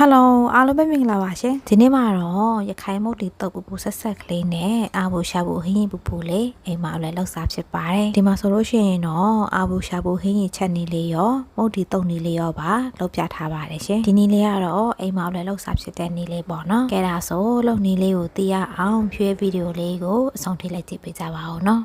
ဟယ်လိုအားလုံးပဲမင်္ဂလာပါရှင်ဒီနေ့မှာတော့ရခိုင်မုတ်တီတုပ်ပူပူဆက်ဆက်ကလေးနဲ့အာဘူရှာဘူဟင်းရင်ပူပူလေးအိမ်မှာလည်းလောက်စားဖြစ်ပါတယ်ဒီမှာဆိုလို့ရှိရင်တော့အာဘူရှာဘူဟင်းရင်ချက်နေလေးရောမုတ်တီတုပ်နေလေးရောပါလောက်ပြထားပါတယ်ရှင်ဒီနေ့လေးကတော့အိမ်မှာလည်းလောက်စားဖြစ်တဲ့နေလေးပေါ့နော်ကဲဒါဆိုလုံနေလေးကိုသိရအောင်ဖြွေးဗီဒီယိုလေးကိုအဆုံးထိလိုက်ကြည့်ပေးကြပါဦးနော်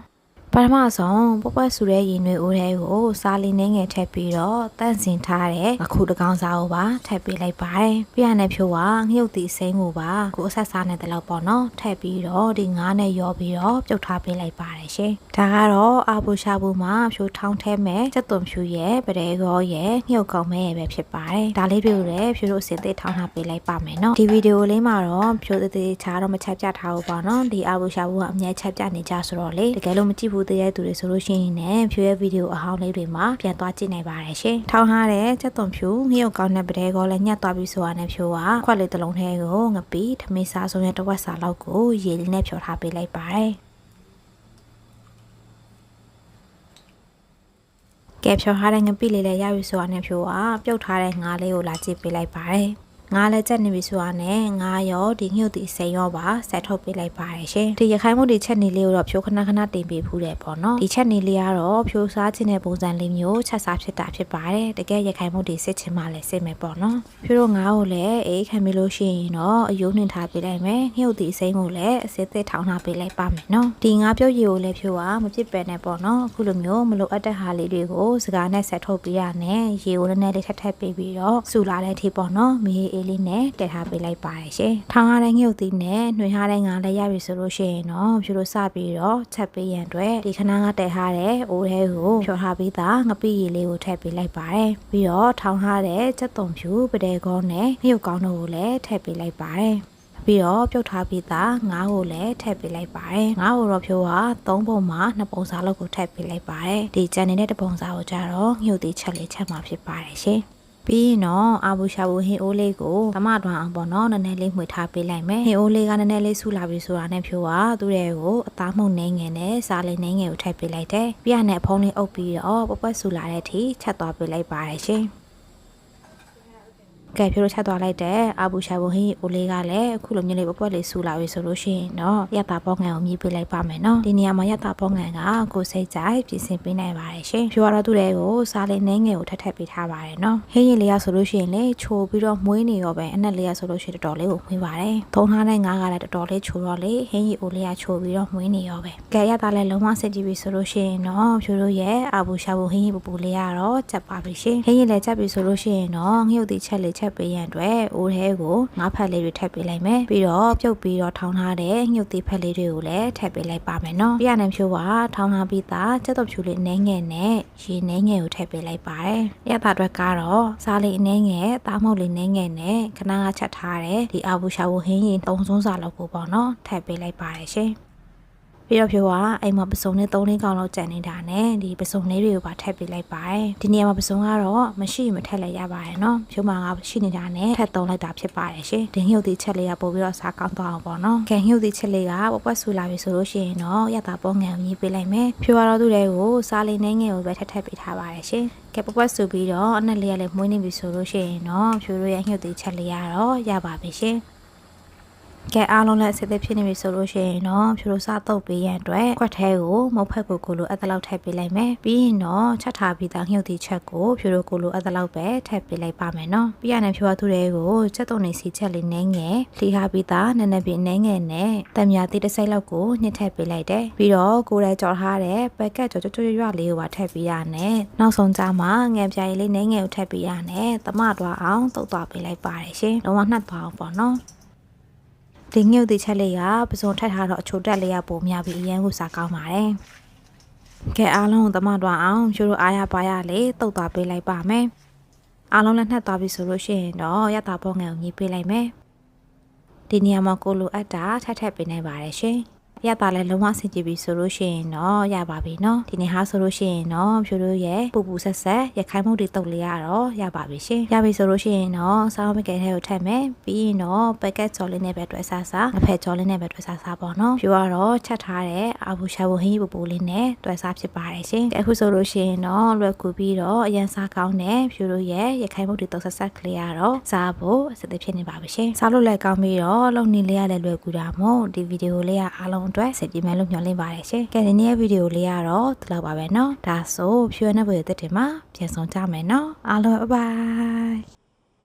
ပထမဆုံးပပွက်ဆူတဲ့ရင်တွေအိုးထဲကိုစားလီနှင်းငယ်ထည့်ပြီးတော့တန့်စင်ထားတဲ့အခုတကောင်စားကိုပါထည့်ပေးလိုက်ပါတယ်။ပြရတဲ့ဖြိုးကငှုတ်တီစိမ့်ကိုပါကိုအဆက်စားနေတဲ့လောက်ပေါ့နော်ထည့်ပြီးတော့ဒီငါးနဲ့ရောပြီးတော့ပြုတ်ထားပေးလိုက်ပါတယ်ရှင်။ဒါကတော့အာဘူရှာဘူမှာဖြိုးထောင်းထဲမဲ့စက်သွန်ဖြူရဲ့ပရဲကောရဲ့ငှုတ်ကောင်မဲ့ရဲ့ပဲဖြစ်ပါတယ်။ဒါလေးပြုတ်လည်းဖြိုးတို့အစင်သေးထောင်းထားပေးလိုက်ပါမယ်နော်။ဒီဗီဒီယိုလေးမှာတော့ဖြိုးသေးသေးချားတော့မချက်ပြထားဘူးပေါ့နော်။ဒီအာဘူရှာဘူကအများချက်ပြနေကြဆိုတော့လေတကယ်လို့မကြည့်ဘူးသေးတဲ့သူတွေဆိုလို့ရှိရင်လည်းဖြိုးရဲ့ဗီဒီယိုအဟောင်းလေးတွေမှာပြန်သွားကြည့်နိုင်ပါတယ်ရှင်။ထောင်းထားတဲ့ချက်သွန်ဖြူငှုတ်ကောင်နဲ့ပရဲကောလည်းညှက်သွားပြီးဆိုရတဲ့ဖြိုးကခွက်လေးတစ်လုံးထဲကိုငပီထမင်းစားဆုံးရဲ့တစ်ဝက်စာလောက်ကိုရေလေးနဲ့ဖြောထားပေးလိုက်ပါတယ်။ကဲဖြောထားတဲ့ငပိလေးလည်းရပြီဆိုတာနဲ့ဖြိုးကပြုတ်ထားတဲ့ငါးလေးကိုလာကြည့်ပေးလိုက်ပါတယ်။ ငါလည်းချက်နေပြီဆိုတာနဲ့ငါရောဒီငှုတ်ဒီစိန်ရောပါဆက်ထုတ်ပေးလိုက်ပါတယ်ရှင်ဒီရခိုင်မုတ်ဒီချက်နေလေးကိုတော့ဖြိုးခဏခဏတင်ပေးဖူးတယ်ပေါ့နော်ဒီချက်နေလေးကတော့ဖြိုးစားခြင်းတဲ့ပုံစံလေးမျိုးချက်စားဖြစ်တာဖြစ်ပါတယ်တကယ်ရခိုင်မုတ်ဒီစစ်ချင်းမှလည်းစစ်မယ်ပေါ့နော်ဖြိုးတို့ငါကိုလည်းအေးခံပြီးလို့ရှိရင်တော့အယိုးနှင်ထားပေးလိုက်မယ်ငှုတ်ဒီစိန်ကိုလည်းအစစ်သစ်ထောင်းထားပေးလိုက်ပါမယ်နော်ဒီငါပြုတ်ရီကိုလည်းဖြိုးကမဖြစ်ပဲနဲ့ပေါ့နော်အခုလိုမျိုးမလိုအပ်တဲ့ဟာလေးတွေကိုစကားနဲ့ဆက်ထုတ်ပေးရနဲ့ရေကိုလည်းနည်းလေးထပ်ထပ်ပေးပြီးတော့စူလာတဲ့အထိပေါ့နော်မီးအေးလေးနဲ့တက်ထားပေးလိုက်ပါတယ်ရှင်။ထောင်းရတဲ့ငှုတ်သီးနဲ့နှွေထားတဲ့ငါလည်းရပြီဆိုလို့ရှိရင်တော့ဖြူလို့စပြီးတော့ချက်ပေးရန်အတွက်ဒီခဏကတက်ထားတဲ့အိုးထဲကိုဖြောထားပြီးသားငပိရည်လေးကိုထည့်ပေးလိုက်ပါတယ်။ပြီးတော့ထောင်းထားတဲ့ချက်သွန်ဖြူပဒဲကောနဲ့ငှုတ်ကောင်းတို့ကိုလည်းထည့်ပေးလိုက်ပါတယ်။ပြီးတော့ပြုတ်ထားပြီးသားငါးကိုလည်းထည့်ပေးလိုက်ပါတယ်ငါးကိုတော့ဖြိုးက၃ပုံမှာ2ပုံစားလောက်ကိုထည့်ပေးလိုက်ပါတယ်ဒီကြံနေတဲ့တစ်ပုံစားကိုကြတော့ညှို့သေးချက်လေးချက်မှာဖြစ်ပါတယ်ရှင် ပြီးရင်တော့အာဘူရှာဘူဟင်အိုးလေးကိုတမတွန်အောင်ပေါ့နော်နည်းနည်းလေးမှွေထားပေးလိုက်မယ်ဟင်အိုးလေးကနည်းနည်းလေးဆူလာပြီဆိုတာနဲ့ဖြိုးကသူ့ရဲ့ကိုအသားမှုန့်နှင်းငယ်နဲ့စားလေးနှင်းငယ်ကိုထည့်ပေးလိုက်တယ်ပြီးရနဲ့အဖုံးလေးအုပ်ပြီးတော့ပပွက်ဆူလာတဲ့အထိချက်သွားပေးလိုက်ပါတယ်ရှင် ကဲဖြိုးလို့ချက်သွားလိုက်တဲ့အာဘူရှာဘူဟင်းအိုလေးကလည်းအခုလိုမျိုးလေးပွက်ပွက်လေးဆူလာပြီဆိုလို့ရှိရင်တော့ရတာပေါငံကိုမြည်ပေးလိုက်ပါမယ်နော်ဒီနေရာမှာရတာပေါငံကကိုစိတ်ကြိုက်ပြင်ဆင်ပေးနိုင်ပါတယ်ရှင်ဖြိုးရတော့သူ့တွေကိုစားလေးနှင်းငယ်ကိုထက်ထက်ပေးထားပါတယ်နော်ဟင်းရင်လေးရဆိုလို့ရှိရင်လေချိုပြီးတော့မွေးနေရောပဲအနက်လေးရဆိုလို့ရှိရင်တော်တော်လေးကိုမွေးပါတယ်သုံးထားတဲ့ငါးကလည်းတော်တော်လေးချိုတော့လေဟင်းရင်အိုလေးကချိုပြီးတော့မွေးနေရောပဲကဲရတာလည်းလုံးဝစစ်ကြည့်ပြီဆိုလို့ရှိရင်တော့ဖြိုးတို့ရဲ့အာဘူရှာဘူဟင်းရင်ပူပူလေးကတော့ချက်ပါပြီရှင်ဟင်းရင်လည်းချက်ပြီဆိုလို့ရှိရင်တော့ငှုတ်တိချက်လေးချက်ပေးရန်အတွက်အိုးထဲကိုငါးဖက်လေးတွေထည့်ပေးလိုက်မယ်ပြီးတော့ပြုတ်ပြီးတော့ထောင်းထားတဲ့ငှုတ်တိဖက်လေးတွေကိုလည်းထည့်ပေးလိုက်ပါမယ်နော်ပြရနေဖြိုးကထောင်းထားပြီးသားချက်တော့ဖြူလေးနှဲငယ်နဲ့ရေနှဲငယ်ကိုထည့်ပေးလိုက်ပါတယ်ရတာအတွက်ကတော့စားလေးနှဲငယ်သားမုတ်လေးနှဲငယ်နဲ့ခဏကချက်ထားတဲ့ဒီအာဘူရှာဘူဟင်းရင်သုံးစုံစာလောက်ကိုပေါ့နော်ထည့်ပေးလိုက်ပါတယ်ရှင် ပြီးတော့ဖြိုးကအိမ်မှာပစုံနဲ့၃လေးကောင်လောက်ကြံနေတာနဲ့ဒီပစုံလေးတွေကိုပါထည့်ပေးလိုက်ပါတယ်ဒီနေရာမှာပစုံကတော့မရှိမထည့်လိုက်ရပါတယ်နော်ဖြိုးမှာကရှိနေတာနဲ့ထည့်သုံးလိုက်တာဖြစ်ပါတယ်ရှင်ဒီငှုတ်သီးချက်လေးကပို့ပြီးတော့စားကောင်းသွားအောင်ပေါ့နော်ကဲငှုတ်သီးချက်လေးကပပွက်ဆူလာပြီဆိုလို့ရှိရင်တော့ရတာပေါ်ငံမြည်ပေးလိုက်မယ်ဖြိုးကတော့သူ့တွေကိုစားလေးနှင်းငယ်ကိုပဲထည့်ထည့်ပေးထားပါတယ်ရှင်ကဲပပွက်ဆူပြီးတော့အနက်လေးကလည်းမွေးနေပြီဆိုလို့ရှိရင်တော့ဖြိုးတို့ရဲ့ငှုတ်သီးချက်လေးကတော့ရပါပြီရှင် ကဲအားလုံးလည်းအစစ်အသစ်ဖြစ်နေပြီဆိုလို့ရှိရင်တော့ဖြူလို့စားတော့ပေးရန်အတွက်ခွက်ထဲကိုမုတ်ဖက်ကိုကိုလိုအဲ့ဒါလောက်ထည့်ပေးလိုက်မယ်ပြီးရင်တော့ချက်ထားပြီးသားငှုတ်သီးချက်ကိုဖြူလို့ကိုလိုအဲ့ဒါလောက်ပဲထည့်ပေးလိုက်ပါမယ်နော်ပြီးရတဲ့ဖြူရသူတွေကိုချက်တုံနေစီချက်လေးနှဲငယ်လှီထားပြီးသားနည်းနည်းပြီးနှဲငယ်နဲ့တံမြာသီးတစ်စိမ့်လောက်ကိုညှစ်ထည့်ပေးလိုက်တယ်ပြီးတော့ကိုယ်ရဲကြော်ထားတဲ့ပက်ကက်ကြော်ကြော်ကြော်ရွလေးကိုပါထည့်ပေးရနဲ့နောက်ဆုံးကြမှာငယ်ပြားရည်လေးနှဲငယ်ကိုထည့်ပေးရနဲ့တမသွားအောင်တုတ်သွားပေးလိုက်ပါတယ်ရှင်လုံးဝနှက်သွားအောင်ပေါ့နော် ဒီငှုတ်တိချက်လေးကပစုံထက်ထားတော့အချိုတက်လေးရပုံများပြီးအရန်ကိုစားကောင်းပါတယ်။ကဲအားလုံးသမတော်အောင်ကျတို့အားရပါရလေးတုတ်သွားပေးလိုက်ပါမယ်။အားလုံးလည်းနှက်သွားပြီဆိုလို့ရှိရင်တော့ရတာပေါ်ငံကိုညီးပေးလိုက်မယ်။ဒီနေရာမှာကိုလိုအပ်တာထက်ထက်ပေးနိုင်ပါတယ်ရှင်။ ရတာလည်းလုံးဝဆင်ကြည့်ပြီဆိုလို့ရှိရင်တော့ရပါပြီနော်ဒီနေ့ဟာဆိုလို့ရှိရင်တော့ဖြိုတို့ရဲ့ပူပူဆက်ဆက်ရခိုင်မုတ်တွေတုတ်လေးရတော့ရပါပြီရှင်ရပြီဆိုလို့ရှိရင်တော့ဆောင်းမကဲထဲကိုထည့်မယ်ပြီးရင်တော့ပက်ကက်ချော်လေးနဲ့ပဲတွဲစားစားငဖက်ချော်လေးနဲ့ပဲတွဲစားစားပေါ့နော်ဖြိုကတော့ချက်ထားတဲ့အာဘူရှာဘူဟင်းပူပူလေးနဲ့တွဲစားဖြစ်ပါတယ်ရှင်အခုဆိုလို့ရှိရင်တော့လွယ်ကူပြီးတော့အရန်စားကောင်းတဲ့ဖြိုတို့ရဲ့ရခိုင်မုတ်တွေတုတ်ဆက်ဆက်ကလေးရတော့စားဖို့အစစ်အဖြစ်နေပါပြီရှင်စားလို့လည်းကောင်းပြီးတော့လုံနေလေးရလည်းလွယ်ကူတာမို့ဒီဗီဒီယိုလေးကအားလုံးအတွက်စိတ်ပြည့်မဲ့လို့မျှော်လင့်ပါတယ်ရှင်ကဲဒီနေ့ဗီဒီယိုလေးကတော့ဒီလောက်ပါပဲเนาะဒါဆိုဖြိုးနေဖို့တဲ့တင်မှာပြန်ဆောင်ကြမယ်เนาะအားလုံးဘိုင်ဘိုင်